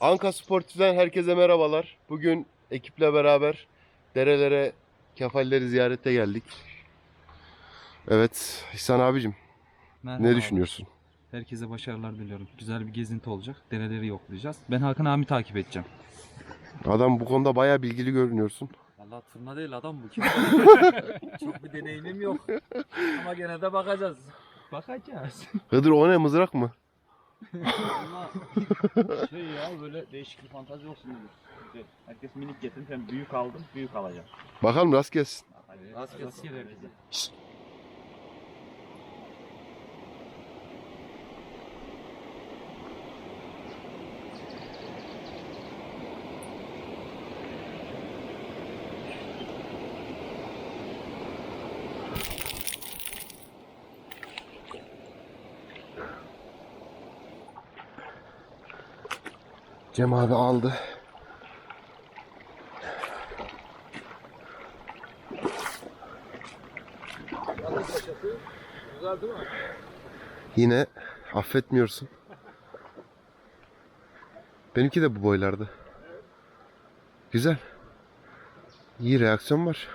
Anka Sportif'ten herkese merhabalar. Bugün ekiple beraber derelere, kefalleri ziyarete geldik. Evet, İhsan abicim Merhaba ne abi. düşünüyorsun? Herkese başarılar diliyorum. Güzel bir gezinti olacak. Dereleri yoklayacağız. Ben Hakan abi takip edeceğim. Adam bu konuda bayağı bilgili görünüyorsun. Valla turna değil adam bu. Kim? Çok bir deneyimim yok. Ama gene de bakacağız. Bakacağız. Hıdır o ne mızrak mı? Ama şey ya böyle değişik bir fantazi olsun dedim. İşte herkes minik getirmiş ben büyük aldım büyük alacağım. Bakalım rast gelsin. Hadi rast gelsin herkese. Cem abi aldı. Yine affetmiyorsun. Benimki de bu boylarda. Güzel. İyi reaksiyon var.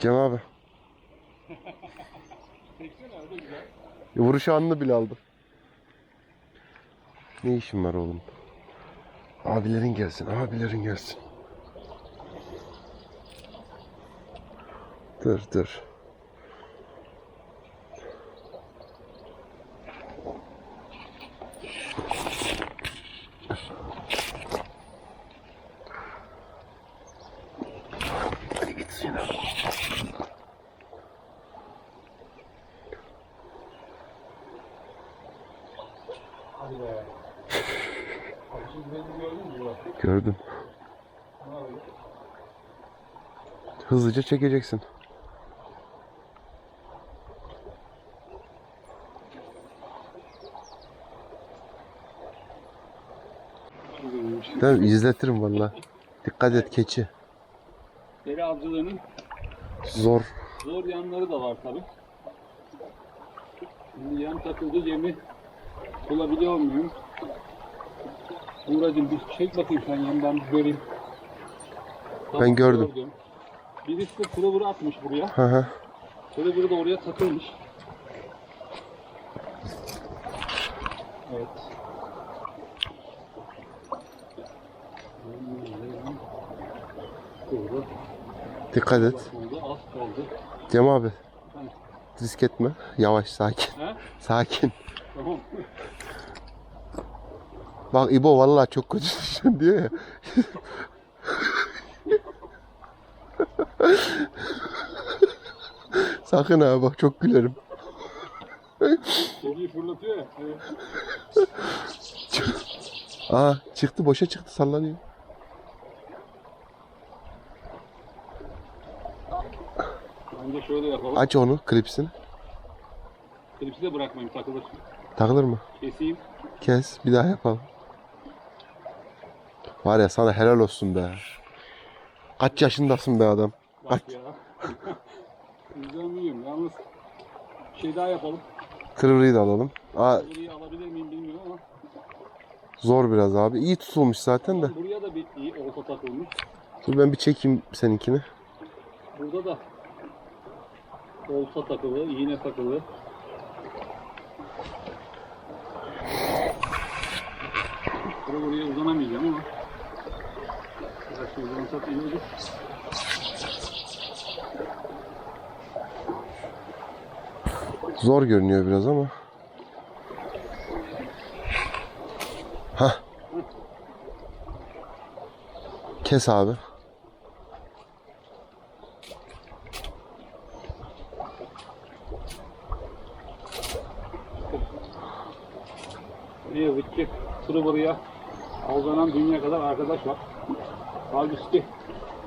Cem abi. Vuruş anını bile aldı. Ne işin var oğlum? Abilerin gelsin, abilerin gelsin. Dur dur. Gördüm. Hızlıca çekeceksin. Tamam izletirim valla. Dikkat et keçi. Deri avcılığının Zor. zor yanları da var tabi. Şimdi yan takıldı yemi bulabiliyor muyum? Uğracım bir çek bakayım sen yandan bir göreyim. Ben gördüm. Birisi de pullover'ı atmış buraya. Hı hı. Pullover'ı da oraya takılmış. Evet. Burada Dikkat et. bakıldı, az kaldı. Cem abi. Risk etme. Yavaş sakin. He? Sakin. Tamam. Bak İbo vallahi çok kötü düşün diyor ya. Sakın ha bak çok gülerim. Kediyi fırlatıyor ya. Aa çıktı boşa çıktı sallanıyor. Bence şöyle yapalım. Aç onu klipsini. Klipsi de bırakmayayım takılır. Takılır mı? Keseyim. Kes bir daha yapalım. Var ya sana helal olsun be. Kaç yaşındasın be adam? Bak ya. Güzel? Yalnız şey daha yapalım. Kırırıyı da alalım. Aa, Burayı alabilir miyim bilmiyorum ama. zor biraz abi. İyi tutulmuş zaten de. Buraya da bir iyi olta takılmış. Dur ben bir çekeyim seninkini. Burada da olta takılı, iğne takılı. Buraya uzanamayacağım ama. Zor görünüyor biraz ama. Hah. Kes abi. Ne yazık ki Tırıvırı'ya avlanan dünya kadar arkadaş var. Halbuki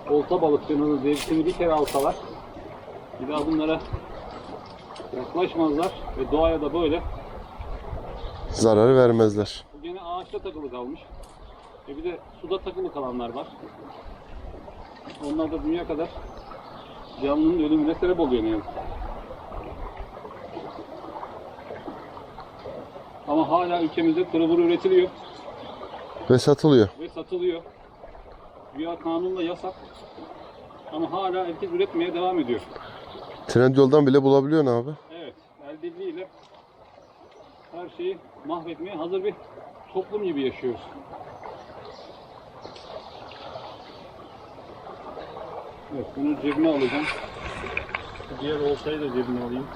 olta balıkçılığının zevkini bir kere alsalar bir daha bunlara yaklaşmazlar ve doğaya da böyle Zararı vermezler. bu gene ağaçta takılı kalmış. E bir de suda takılı kalanlar var. Onlar da dünya kadar canlının ölümüne sebep oluyor ne yazık. Ama hala ülkemizde tırıvır üretiliyor Ve satılıyor. ve satılıyor. Güya kanunla yasak. Ama hala herkes üretmeye devam ediyor. Trendyol'dan bile bulabiliyorsun abi. Evet, el birliğiyle her şeyi mahvetmeye hazır bir toplum gibi yaşıyoruz. Evet, bunu cebime alacağım. Diğer olsaydı da cebime alayım.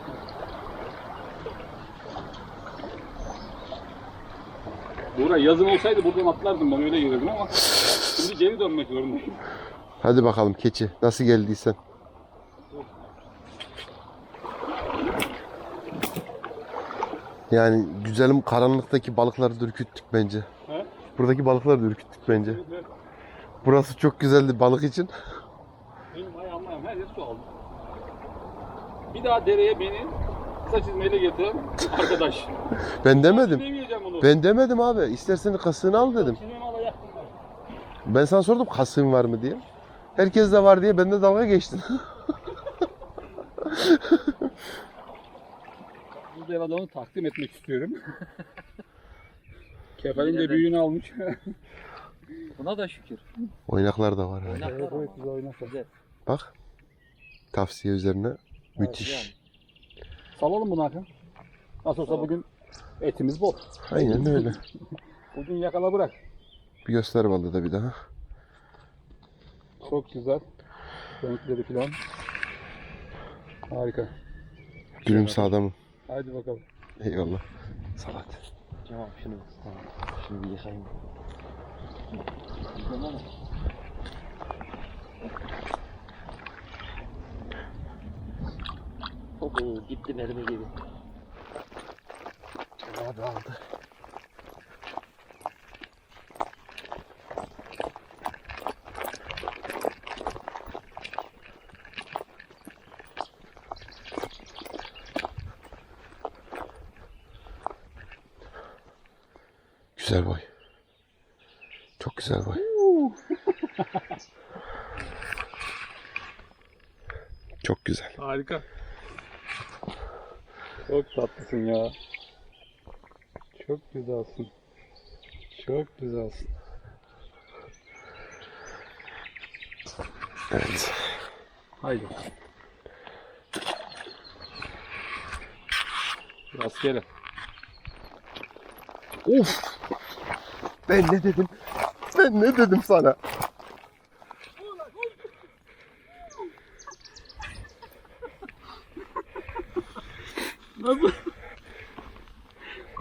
Buğra yazın olsaydı buradan atlardım ben öyle gelirdim ama şimdi geri dönmek zorundayım. Hadi bakalım keçi. Nasıl geldiysen. Yani güzelim karanlıktaki balıkları da ürküttük bence. He? Buradaki balıkları da ürküttük bence. Evet, Burası çok güzeldi balık için. Benim ayağım ayağım her yer su aldı. Bir daha dereye beni kısa çizmeyle getiren arkadaş. Ben demedim. Ben demedim abi. İstersen kasığını al dedim. Çizmemi ben. Sana sordum kasığın var mı diye. Herkes de var diye ben de dalga geçtim. Bu devada onu takdim etmek istiyorum. Kefalin de büyüğünü almış. Buna da şükür. Oynaklar da var. öyle. Oynaklar ama. güzel oynasa. Güzel. Bak. Tavsiye üzerine. Müthiş. Salalım bunu Hakan. Nasıl olsa bugün etimiz bol. Aynen öyle. Bugün yakala bırak. Bir göster balığı da bir daha. Çok güzel. Renkleri falan. Harika. Gülümse adamım. Hadi bakalım. Eyvallah. Salat. Tamam şunu tamam. Şunu bir yıkayayım. Oo, gitti mermi gibi. Abi aldı. Güzel boy. Çok güzel boy. Çok güzel. Harika. Çok tatlısın ya. Çok güzelsin. Çok güzelsin. Evet. Haydi. Rastgele. Of! Ben ne dedim? Ben ne dedim sana? Nasıl?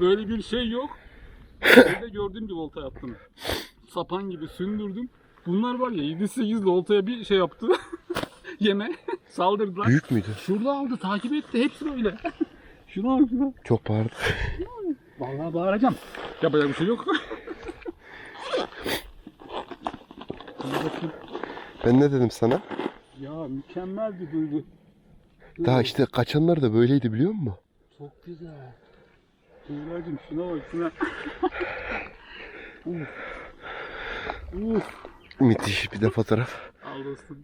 Böyle bir şey yok. Evde gördüğüm gibi olta yaptım. Sapan gibi sündürdüm. Bunlar var ya 7-8 oltaya bir şey yaptı. Yeme. Saldırdılar. Büyük müydü? Şurada aldı takip etti. Hepsi böyle. Şuna bak şuna. Çok bağırdı. Vallahi bağıracağım. Yapacak bir şey yok. Ben ne dedim sana? ya mükemmel bir duygu. Daha işte kaçanlar da böyleydi biliyor musun? Çok güzel. Tuğracığım şuna bak şuna. Uf. Uf. Müthiş bir de fotoğraf. Al dostum.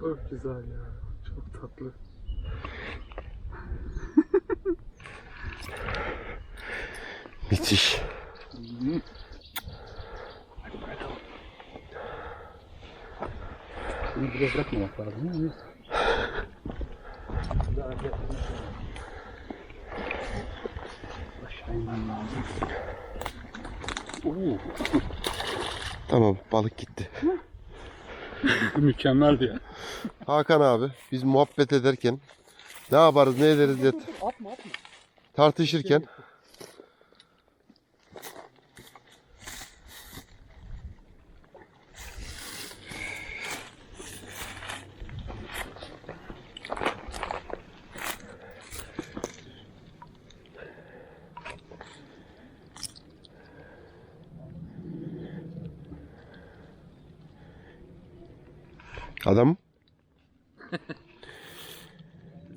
Çok güzel ya. Çok tatlı. Müthiş. Hı. Bunu buraya bırakmamak lazım. değil mi? Aşağı inmem lazım. Oo, Tamam balık gitti. mükemmeldi ya. Hakan abi biz muhabbet ederken ne yaparız ne ederiz diye Atma atma. tartışırken Adam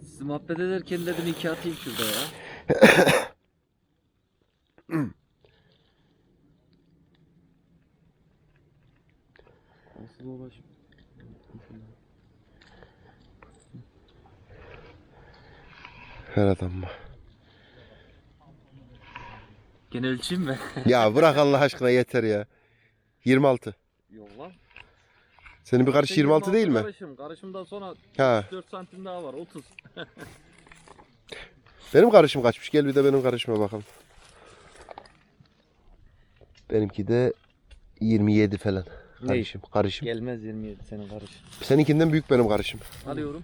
Siz muhabbet ederken dedim iki atayım şurada ya. Nasıl dolaşım? her adam mı? Gene ölçeyim mi? Ya bırak Allah aşkına yeter ya. 26. Senin bir karış 26 değil mi? Karışım. Karışımdan sonra Ha. 4 santim daha var. 30. Benim karışım kaçmış. Gel bir de benim karışıma bakalım. Benimki de 27 falan. Ne? Karışım. Karışım. Gelmez 27 senin karışım. Seninkinden büyük benim karışım. Alıyorum.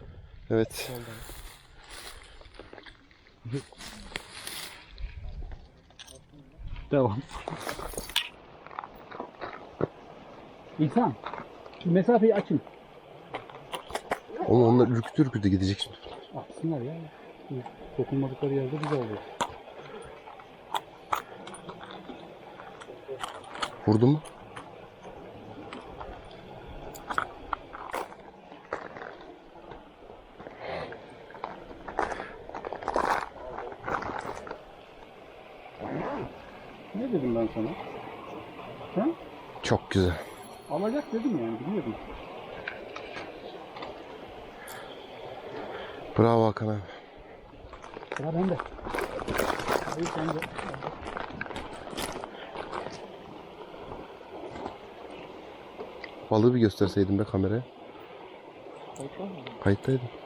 Evet. Devam. İnsan. Şu mesafeyi açın. Oğlum onlar ürkütü ürkütü gidecek şimdi. Atsınlar ya. Dokunmadıkları yerde güzel oluyor. Vurdun mu? Ne dedim ben sana? Ha? Çok güzel. Alacak dedim yani biliyordum. Bravo Hakan abi. Sıra bende. Hayır sende. Balığı bir gösterseydin be kameraya. Kayıttaydım. ne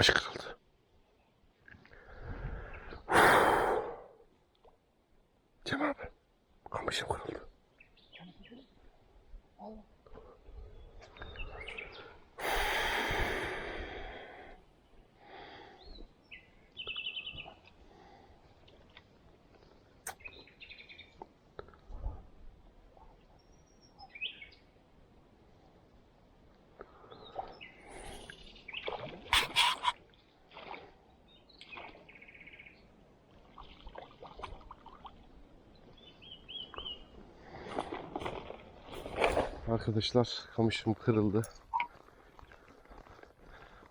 Kamış Arkadaşlar kamışım kırıldı.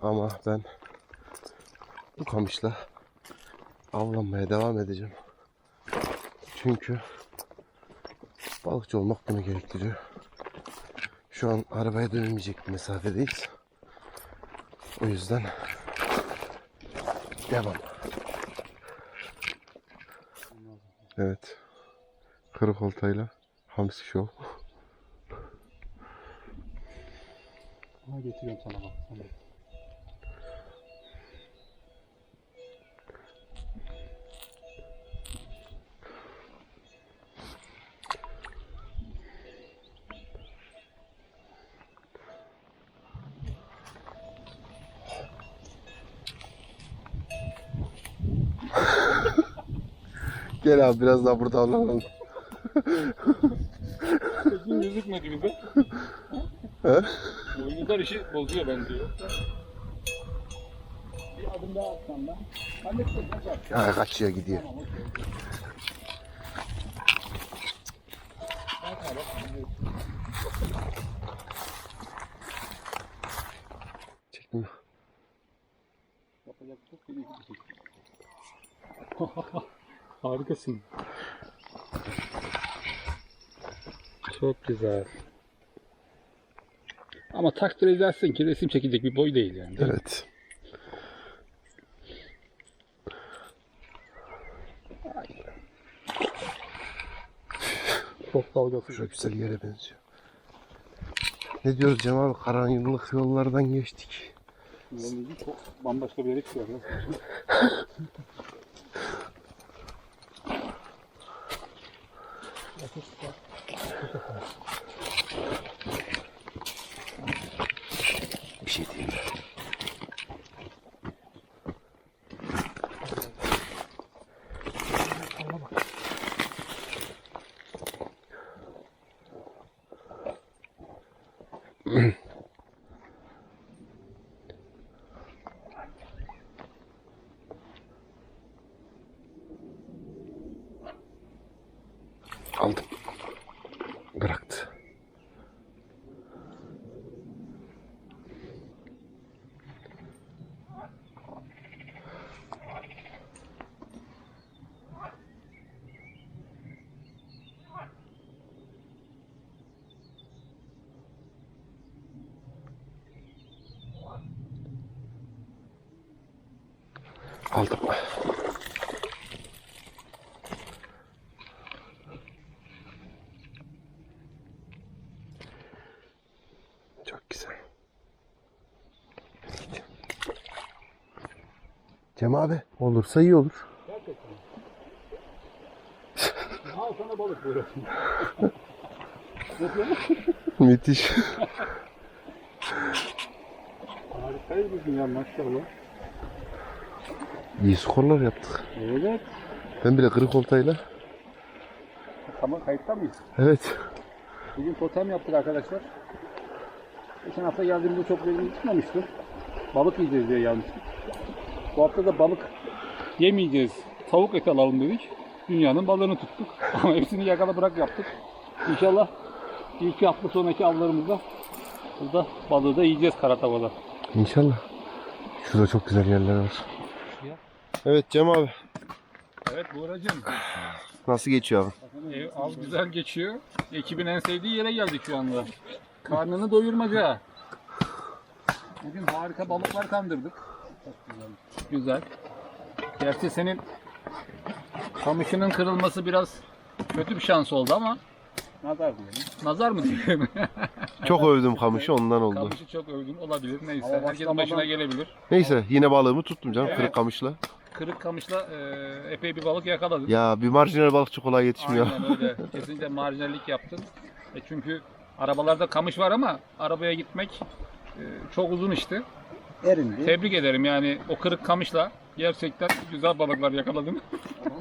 Ama ben bu kamışla avlanmaya devam edeceğim. Çünkü balıkçı olmak bunu gerektiriyor. Şu an arabaya dönülmeyecek bir mesafedeyiz. O yüzden devam. Evet. Kırık oltayla hamsi show. Ha getiriyorum sana bak. Sana. Gel abi biraz daha burada avlanalım. Gözün gözükmedi bize. He? Oyuncular işi bozuyor bence. Bir adım daha atsan ben. Ya kaçıyor gidiyor. Çektim. Harikasın. Çok güzel. Ama takdir edersin ki resim çekecek bir boy değil yani. değil? Evet. Çok dalgasız. Çok güzel yere benziyor. Ne diyoruz Cem abi? Karanlık yollardan geçtik. Yolumuzu çok bambaşka bir yere çıkıyor. Bir şey diyeyim mi? Aldım. Çok güzel. Cem abi olursa iyi olur. Gerçekten. Al sana balık buyurun. Müthiş. Harikayız bugün ya maşallah. İyi skorlar yaptık. Evet. Ben bile kırık oltayla. Tamam kayıtta mıyız? Evet. Bugün totem yaptık arkadaşlar. Geçen hafta geldiğimde çok verimli tutmamıştı. Balık yiyeceğiz diye gelmiştik. Bu hafta da balık yemeyeceğiz. Tavuk eti alalım dedik. Dünyanın balığını tuttuk. Ama hepsini yakala bırak yaptık. İnşallah ilk hafta sonraki avlarımızda burada balığı da yiyeceğiz kara tavada. İnşallah. Şurada çok güzel yerler var. Evet Cem abi. Evet Buğra'cığım. Nasıl geçiyor abi? Ev, av güzel geçiyor. Ekibin en sevdiği yere geldik şu anda. Karnını doyurmaca. Bugün harika balıklar kandırdık. Çok güzel. Güzel. Gerçi senin kamışının kırılması biraz kötü bir şans oldu ama nazar diyelim. Nazar mı diyelim? Çok övdüm kamışı ondan oldu. Kamışı çok övdün olabilir. Neyse. Ama Herkesin başına gelebilir. Neyse yine balığımı tuttum canım Evet. kırık kamışla. Kırık kamışla e, epey bir balık yakaladın. Ya bir marjinal balıkçı kolay yetişmiyor. Aynen öyle. Kesinlikle marjinallik yaptın. E çünkü arabalarda kamış var ama arabaya gitmek çok uzun işti. Erindi. Tebrik ederim yani o kırık kamışla gerçekten güzel balıklar yakaladın.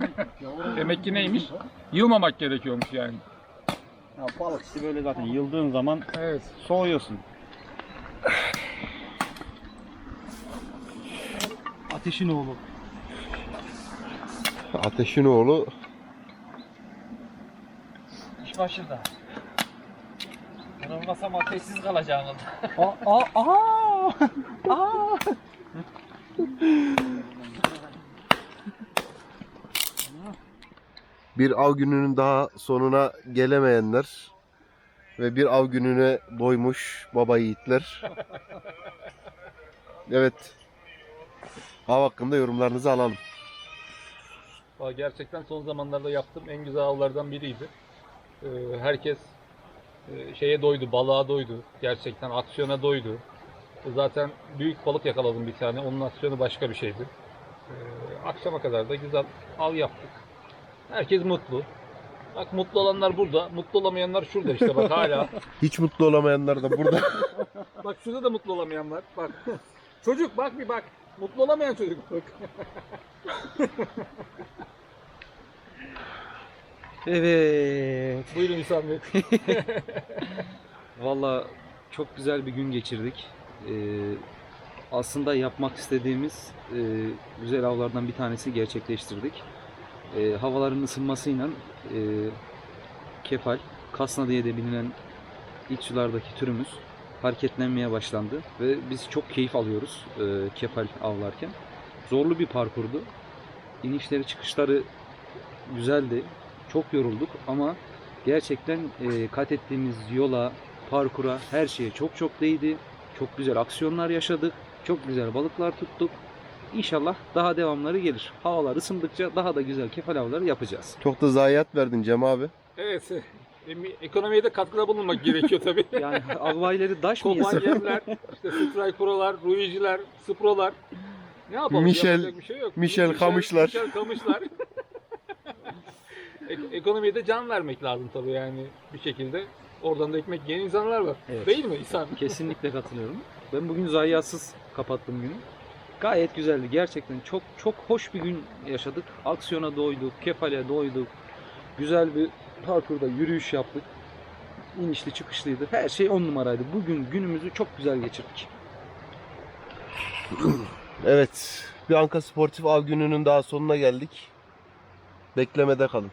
Demek ki neymiş? Yılmamak gerekiyormuş yani. Ya balık işte böyle zaten yıldığın zaman Evet. soğuyorsun. Ateşin oğlu. Ateşin oğlu İş başında. Ben olmasam ateşsiz kalacağım. Aa, aa, aa. bir av gününün daha sonuna gelemeyenler ve bir av gününe doymuş baba yiğitler. Evet. Av hakkında yorumlarınızı alalım. Gerçekten son zamanlarda yaptığım en güzel avlardan biriydi. Ee, herkes şeye doydu, balığa doydu. Gerçekten aksiyona doydu. E, Zaten büyük balık yakaladım bir tane. Onun aksiyonu başka bir şeydi. Ee, akşama kadar da güzel av yaptık. Herkes mutlu. Bak mutlu olanlar burada, mutlu olamayanlar şurada işte bak hala. Hiç mutlu olamayanlar da burada. bak şurada da mutlu olamayan var. Bak. Çocuk bak bir bak. Mutlu olamayan çocuk bak. Evet. Buyurun İhsan Bey. Valla çok güzel bir gün geçirdik. Ee, aslında yapmak istediğimiz e, güzel avlardan bir tanesi gerçekleştirdik. Ee, havaların ısınmasıyla e, kefal, kasna diye de bilinen iç sulardaki türümüz hareketlenmeye başlandı ve biz çok keyif alıyoruz e, kefal avlarken. Zorlu bir parkurdu. İnişleri çıkışları güzeldi. Çok yorulduk ama gerçekten e, kat ettiğimiz yola, parkura, her şeye çok çok değdi. Çok güzel aksiyonlar yaşadık. Çok güzel balıklar tuttuk. İnşallah daha devamları gelir. Havalar ısındıkça daha da güzel kefal avları yapacağız. Çok da zayiat verdin Cem abi. Evet. e, Ekonomiye de katkıda bulunmak gerekiyor tabii. Yani agvayları daş mı yesek? yemler, işte Strike Pro'lar, Ruiji'ler, Spro'lar. Ne yapalım? Michel- Yapacak bir şey yok. Michel Kamışlar. Michel Kamışlar. Ek- ekonomiye de can vermek lazım tabii yani bir şekilde. Oradan da ekmek yiyen insanlar var. Evet. Değil mi İhsan? Kesinlikle katılıyorum. Ben bugün zayiatsız kapattım günü. Gayet güzeldi. Gerçekten çok çok hoş bir gün yaşadık. Aksiyona doyduk, kefale doyduk. Güzel bir parkurda yürüyüş yaptık. İnişli çıkışlıydı. Her şey on numaraydı. Bugün günümüzü çok güzel geçirdik. Evet. Bir Anka Sportif Av gününün daha sonuna geldik. Beklemede kalın.